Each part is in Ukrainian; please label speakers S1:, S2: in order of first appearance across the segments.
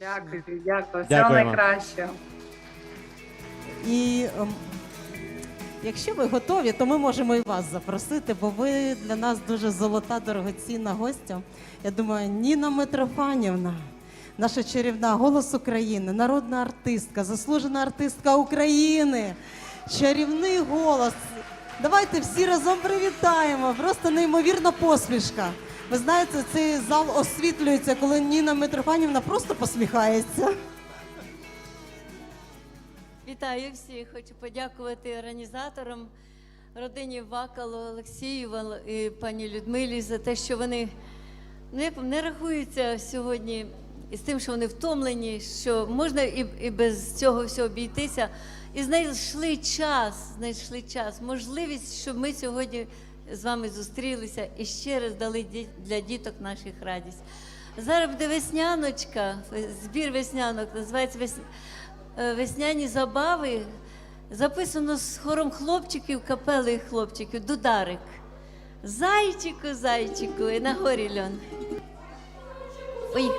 S1: Дякую, дякую. Всього
S2: Дякую вам.
S3: І ем, якщо ви готові, то ми можемо і вас запросити, бо ви для нас дуже золота, дорогоцінна гостя. Я думаю, Ніна Митрофанівна, наша чарівна голос України, народна артистка, заслужена артистка України, чарівний голос. Давайте всі разом привітаємо. Просто неймовірна посмішка. Ви знаєте, цей зал освітлюється, коли Ніна Митрофанівна просто посміхається.
S4: Вітаю всіх. Хочу подякувати організаторам, родині Вакалу, Олексію і пані Людмилі за те, що вони не, не рахуються сьогодні із тим, що вони втомлені, що можна і, і без цього всього обійтися. І знайшли час, знайшли час, можливість, щоб ми сьогодні з вами зустрілися і ще раз дали для діток наших радість. Зараз буде весняночка, збір веснянок, називається. Е, весняні забави записано з хором хлопчиків, капели хлопчиків, дударик. Зайчику, зайчику, і на горі льон. Ой.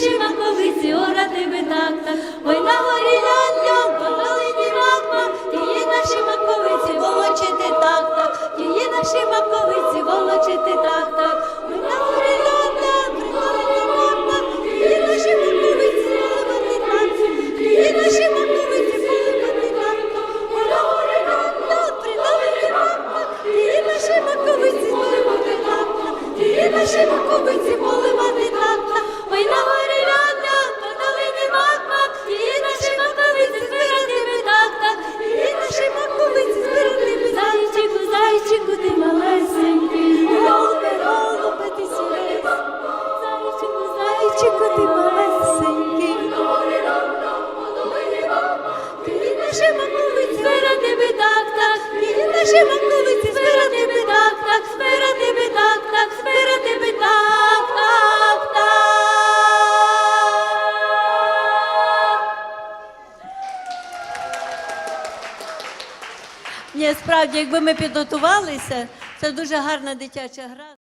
S4: Тії наші маковиці, орати би так на горі льон, по долині мак-мак, наші маковиці, волочити так так, наші маковиці, волочити так так. Ой, на горі льон, при долині мак-мак, тії наші маковиці, волочити так так, тії наші маковиці, волочити так так. На горі льон, при долині мак-мак, наші маковиці, поливати так так, наші маковиці, наші маковиці, збирати би так так, збирати би так так, збирати би так так так. Ні, справді, якби ми підготувалися, це дуже гарна дитяча гра.